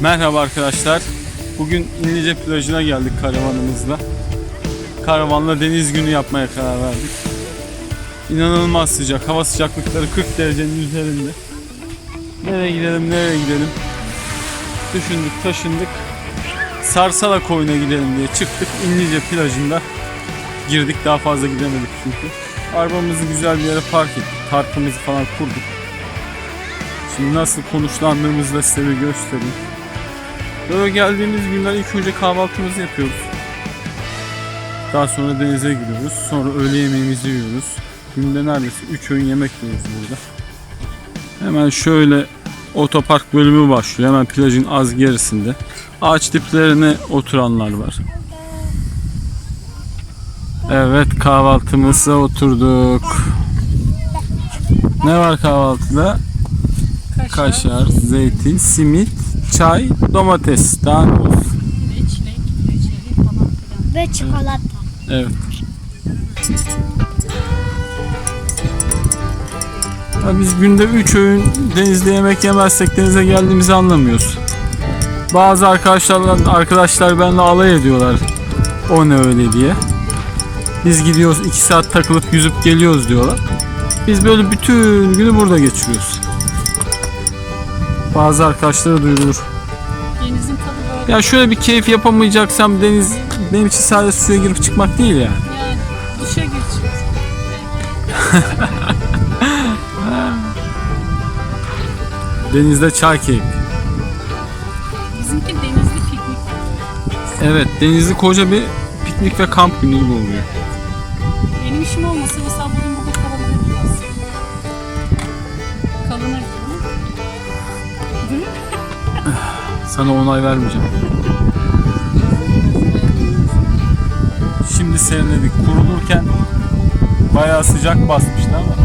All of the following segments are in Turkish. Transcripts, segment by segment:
Merhaba arkadaşlar. Bugün İnlice plajına geldik karavanımızla. Karavanla deniz günü yapmaya karar verdik. İnanılmaz sıcak. Hava sıcaklıkları 40 derecenin üzerinde. Nereye gidelim, nereye gidelim? Düşündük, taşındık. Sarsala koyuna gidelim diye çıktık. İnlice plajında girdik. Daha fazla gidemedik çünkü. Arabamızı güzel bir yere park ettik. Tartımızı falan kurduk. Şimdi nasıl konuşlandığımızı da size bir göstereyim. Böyle geldiğimiz günler ilk önce kahvaltımızı yapıyoruz. Daha sonra denize giriyoruz. Sonra öğle yemeğimizi yiyoruz. Günde neredeyse 3 öğün yemek yiyoruz burada. Hemen şöyle otopark bölümü başlıyor. Hemen plajın az gerisinde. Ağaç diplerine oturanlar var. Evet kahvaltımıza oturduk. Ne var kahvaltıda? Kaşar, zeytin, simit, çay, domates. Daha ne olsun? Ve çilek, reçeli falan filan. Ve çikolata. Evet. Ya biz günde 3 öğün denizde yemek yemezsek denize geldiğimizi anlamıyoruz. Bazı arkadaşlarla arkadaşlar benimle alay ediyorlar. O ne öyle diye. Biz gidiyoruz 2 saat takılıp yüzüp geliyoruz diyorlar. Biz böyle bütün günü burada geçiriyoruz. Bazı arkadaşlara duyurulur. Denizin tadı böyle. Ya şöyle bir keyif yapamayacaksam deniz benim için sadece suya girip çıkmak değil yani. Yani duşa geçiyoruz. Denizde çay keyfi. Bizimki denizli piknik. Evet denizli koca bir piknik ve kamp günü gibi oluyor. Sana onay vermeyeceğim. Şimdi serinledik. Kurulurken bayağı sıcak basmıştı ama.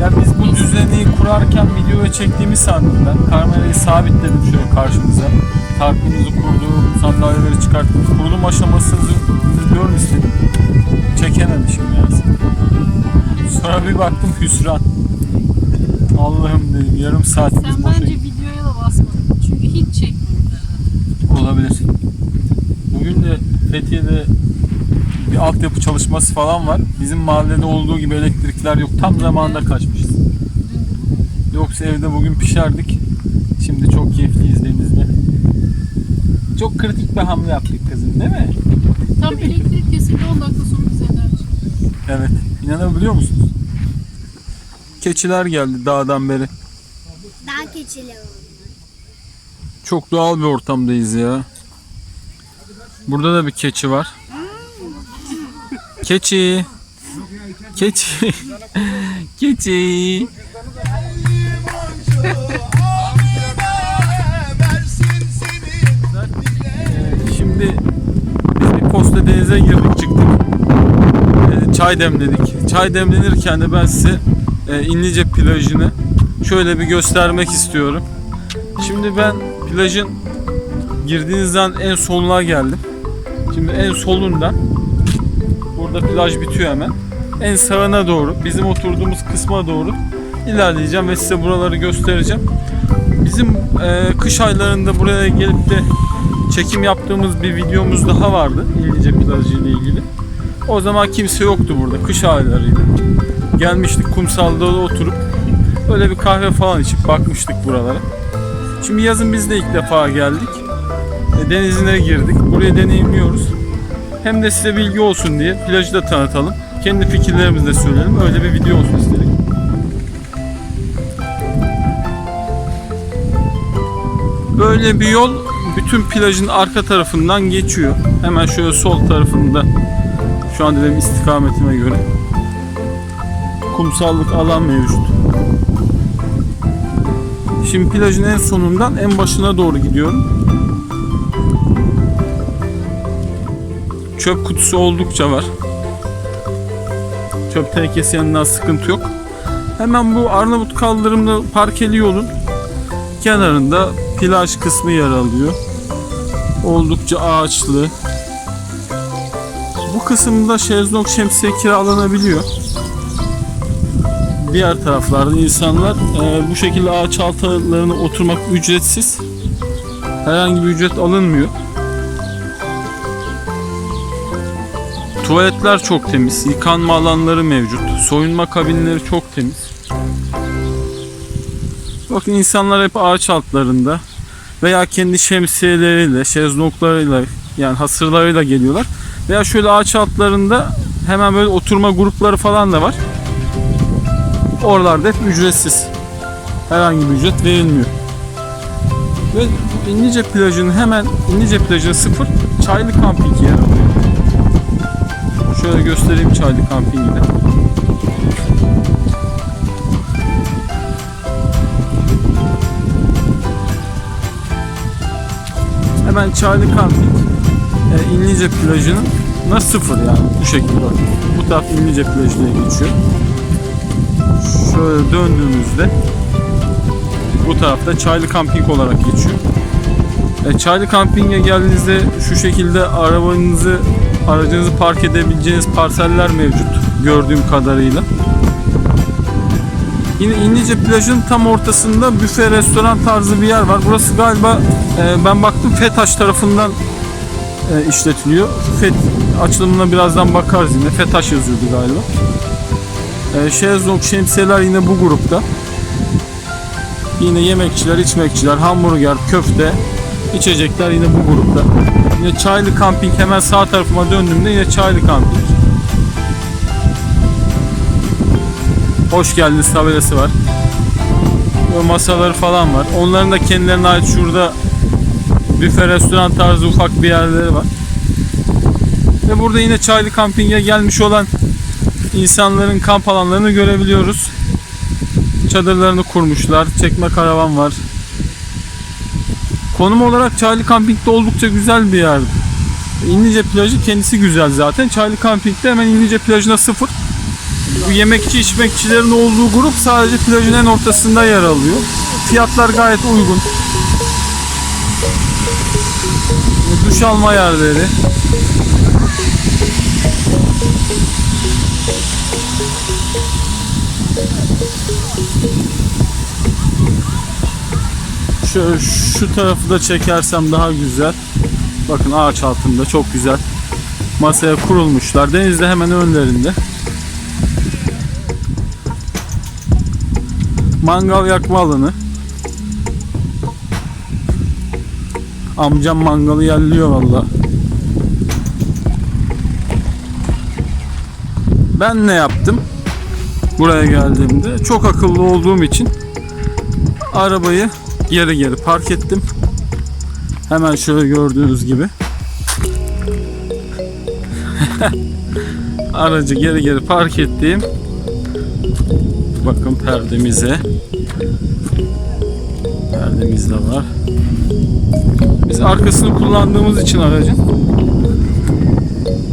Ya biz bu düzeni kurarken videoya çektiğimi sandım ben. Kamerayı sabitledim şöyle karşımıza. Tarpımızı kurduk, sandalyeleri çıkarttık. Kurulum aşamasını görün istedim. Çekememişim yani. Sonra bir baktım hüsran. Allah'ım dedim yarım saatimiz Sen boşa bence videoya da basmadın. Çünkü hiç çekmedi. Olabilir. Bugün de Fethiye'de bir altyapı çalışması falan var. Bizim mahallede olduğu gibi elektrikler yok. Tam zamanında kaçmışız. Yoksa evde bugün pişerdik. Şimdi çok keyifliyiz denizde. Çok kritik bir hamle yaptık kızım değil mi? Tam elektrik kesildi 10 dakika sonra biz evden çıktık. Evet. İnanabiliyor musunuz? Keçiler geldi dağdan beri. Daha keçili var. Çok doğal bir ortamdayız ya. Burada da bir keçi var. Keçi. Keçi. Keçi. Şimdi biz bir posta denize girdik çıktık. Ee, Çay demledik. Çay demlenirken de ben size e, İnlice plajını şöyle bir göstermek istiyorum. Şimdi ben plajın girdiğinizden en soluna geldim. Şimdi en solundan burada plaj bitiyor hemen. En sağına doğru bizim oturduğumuz kısma doğru ilerleyeceğim ve size buraları göstereceğim. Bizim e, kış aylarında buraya gelip de çekim yaptığımız bir videomuz daha vardı İllice plajı ile ilgili. O zaman kimse yoktu burada kış aylarıydı. Gelmiştik kumsalda oturup öyle bir kahve falan içip bakmıştık buralara. Şimdi yazın biz de ilk defa geldik. E, Denizine girdik. Burayı deneyimliyoruz. Hem de size bilgi olsun diye plajı da tanıtalım. Kendi fikirlerimizi de söyleyelim. Öyle bir video olsun istedik. Böyle bir yol bütün plajın arka tarafından geçiyor. Hemen şöyle sol tarafında şu an benim istikametime göre kumsallık alan mevcut. Şimdi plajın en sonundan en başına doğru gidiyorum. Çöp kutusu oldukça var. Çöp tenekesi yanından sıkıntı yok. Hemen bu Arnavut kaldırımlı parkeli yolun kenarında plaj kısmı yer alıyor. Oldukça ağaçlı. Bu kısımda şezlong şemsiye kiralanabiliyor. Diğer taraflarda insanlar e, bu şekilde ağaç altlarına oturmak ücretsiz. Herhangi bir ücret alınmıyor. Tuvaletler çok temiz, yıkanma alanları mevcut, soyunma kabinleri çok temiz. Bakın insanlar hep ağaç altlarında veya kendi şemsiyeleriyle, şezlonglarıyla yani hasırlarıyla geliyorlar. Veya şöyle ağaç altlarında hemen böyle oturma grupları falan da var. Oralarda hep ücretsiz. Herhangi bir ücret verilmiyor. Ve İnlice plajının hemen İnlice plajı sıfır çaylı kamping yer alıyor. Şöyle göstereyim çaylı kampingi de. Hemen çaylı kamping e, İnlice plajının na sıfır yani bu şekilde. Bu taraf İnlice plajı diye geçiyor. Şöyle döndüğümüzde bu tarafta Çaylı Kamping olarak geçiyor. E, Çaylı Kamping'e geldiğinizde şu şekilde arabanızı, aracınızı park edebileceğiniz parseller mevcut gördüğüm kadarıyla. Yine İnlice plajın tam ortasında büfe restoran tarzı bir yer var. Burası galiba e, ben baktım FETAŞ tarafından e, işletiliyor. FET açılımına birazdan bakarız yine. FETAŞ yazıyordu galiba. E, şezlong şemsiyeler yine bu grupta. Yine yemekçiler, içmekçiler, hamburger, köfte, içecekler yine bu grupta. Yine çaylı kamping hemen sağ tarafıma döndüğümde yine çaylı kamping. Hoş geldiniz tabelası var. Böyle masaları falan var. Onların da kendilerine ait şurada büfe restoran tarzı ufak bir yerleri var. Ve burada yine çaylı kampinge gelmiş olan insanların kamp alanlarını görebiliyoruz. Çadırlarını kurmuşlar. Çekme karavan var. Konum olarak Çaylı Kamping'de oldukça güzel bir yer. İnlice plajı kendisi güzel zaten. Çaylı Kamping'de hemen İnlice plajına sıfır. Bu yemekçi içmekçilerin olduğu grup sadece plajın en ortasında yer alıyor. Fiyatlar gayet uygun. Duş alma yerleri. Şöyle şu tarafı da çekersem daha güzel. Bakın ağaç altında çok güzel. Masaya kurulmuşlar. Deniz de hemen önlerinde. Mangal yakma alanı. Amcam mangalı yerliyor valla. Ben ne yaptım? Buraya geldiğimde çok akıllı olduğum için arabayı geri geri park ettim. Hemen şöyle gördüğünüz gibi. Aracı geri geri park ettim. Bakın perdemize. Perdemiz de var. Biz arkasını kullandığımız için aracın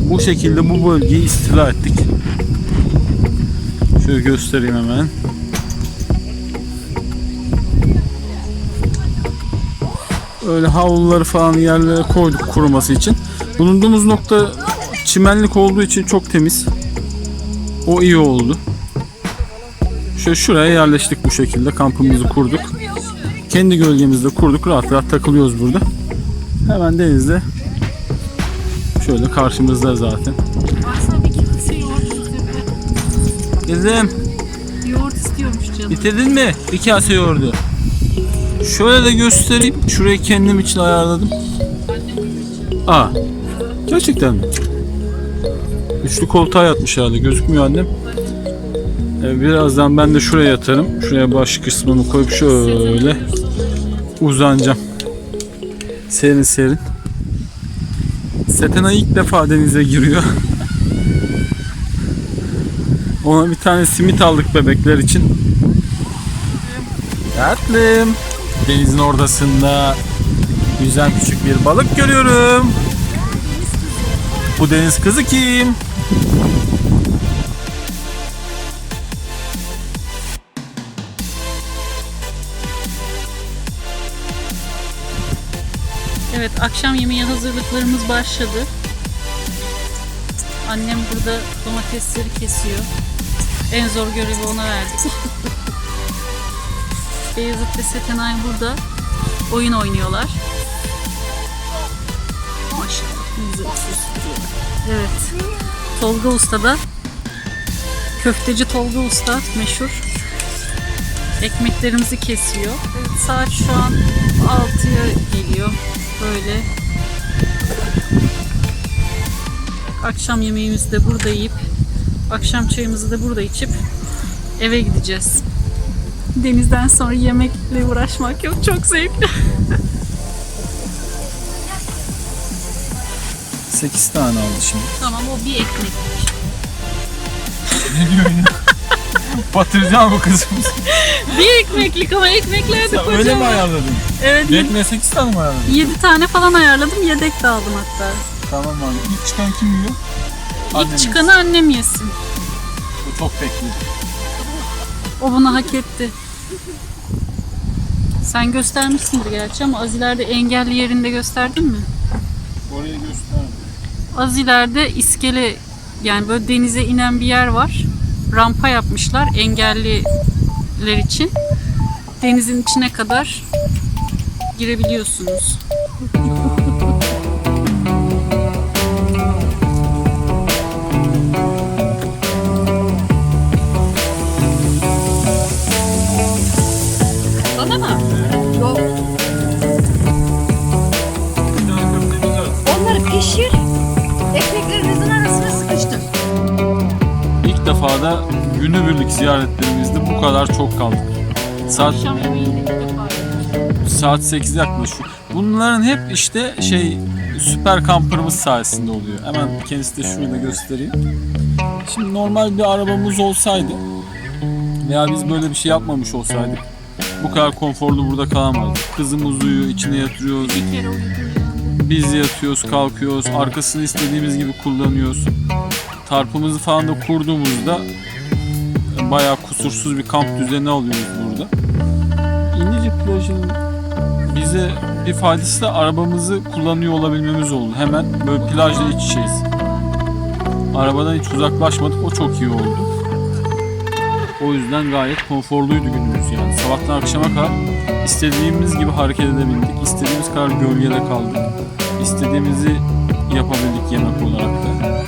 bu şekilde bu bölgeyi istila ettik. Şöyle göstereyim hemen. Öyle havluları falan yerlere koyduk kuruması için. Bulunduğumuz nokta çimenlik olduğu için çok temiz. O iyi oldu. Şöyle şuraya yerleştik bu şekilde. Kampımızı kurduk. Kendi gölgemizde kurduk. Rahat rahat takılıyoruz burada. Hemen denizde şöyle karşımızda zaten. Kızım Yoğurt istiyormuş canım. bitirdin mi? Bir kase yoğurdu. Şöyle de göstereyim. Şurayı kendim için ayarladım. Aa. Gerçekten mi? Üçlü koltuğa yatmış herhalde. Gözükmüyor annem. Ee, Birazdan ben de şuraya yatarım. Şuraya baş kısmını koyup şöyle uzanacağım. Serin serin. Setena ilk defa denize giriyor. Ona bir tane simit aldık bebekler için. Tatlım. Denizin ortasında yüzen küçük bir balık görüyorum. Bu deniz kızı kim? Evet akşam yemeği hazırlıklarımız başladı. Annem burada domatesleri kesiyor. En zor görevi ona verdik. Beyazıt ve Setenay burada oyun oynuyorlar. Maşallah. Evet. Tolga Usta da köfteci Tolga Usta meşhur. Ekmeklerimizi kesiyor. Evet, saat şu an 6'ya geliyor. Böyle akşam yemeğimizi de burada yiyip akşam çayımızı da burada içip eve gideceğiz. Denizden sonra yemekle uğraşmak yok. Çok zevkli. 8 tane aldı şimdi. tamam o bir ekmek. Ne diyorsun ya? Batıracağım bu kızım. Bir ekmeklik ama ekmekler de kocaman. öyle mi ayarladın? Evet. Ekmeğe 8 tane mi ayarladın? 7 tane falan ayarladım. Yedek de aldım hatta. Tamam abi. İlk çıkan kim yiyor? İlk Annem çıkanı annem yesin. Bu çok bekledi. O bunu hak etti. Sen göstermişsindir gerçi ama az ileride engelli yerinde gösterdin mi? Oraya göster. Az ileride iskele yani böyle denize inen bir yer var. Rampa yapmışlar engelliler için. Denizin içine kadar girebiliyorsunuz. İlk defa da günübirlik ziyaretlerimizde bu kadar çok kaldık. Saat Akşam defa saat 8 yaklaşıyor. Bunların hep işte şey süper kamperımız sayesinde oluyor. Hemen kendisi de şurada göstereyim. Şimdi normal bir arabamız olsaydı veya biz böyle bir şey yapmamış olsaydık bu kadar konforlu burada kalamazdık. Kızımız uyuyor, içine yatırıyoruz. Bir kere uyudum. Biz yatıyoruz, kalkıyoruz. Arkasını istediğimiz gibi kullanıyoruz. Tarpımızı falan da kurduğumuzda bayağı kusursuz bir kamp düzeni alıyoruz burada. İndice plajının bize bir faydası da arabamızı kullanıyor olabilmemiz oldu. Hemen böyle plajla iç içeyiz. Arabadan hiç uzaklaşmadık. O çok iyi oldu. O yüzden gayet konforluydu günümüz yani. Sabahtan akşama kadar istediğimiz gibi hareket edebildik. İstediğimiz kadar gölgede kaldık. İstediğimizi yapabildik yemek olarak da.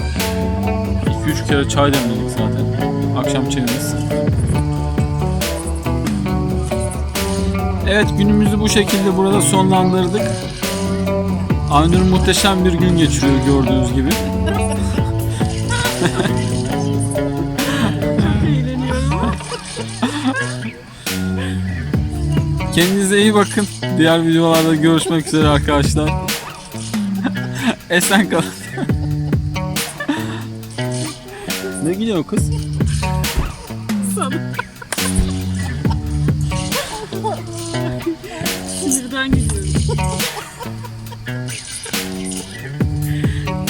2-3 kere çay demledik zaten. Akşam çayımız. Evet günümüzü bu şekilde burada sonlandırdık. Aynur muhteşem bir gün geçiriyor gördüğünüz gibi. Kendinize iyi bakın. Diğer videolarda görüşmek üzere arkadaşlar. Esen kalın. Ne gülüyor kız? Sinirden geliyorum.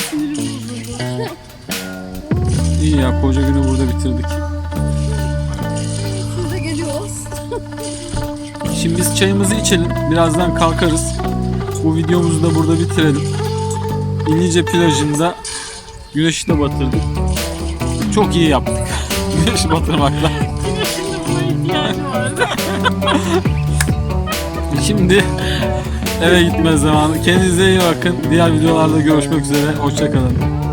Sinirim bozuldu. İyi ya koca günü burada bitirdik. Biz de geliyoruz. Şimdi biz çayımızı içelim. Birazdan kalkarız. Bu videomuzu da burada bitirelim. İnlice plajında güneşi de batırdık. Çok iyi yaptık. Güneşi batırmakla. Şimdi eve gitme zamanı. Kendinize iyi bakın. Diğer videolarda görüşmek üzere. Hoşçakalın.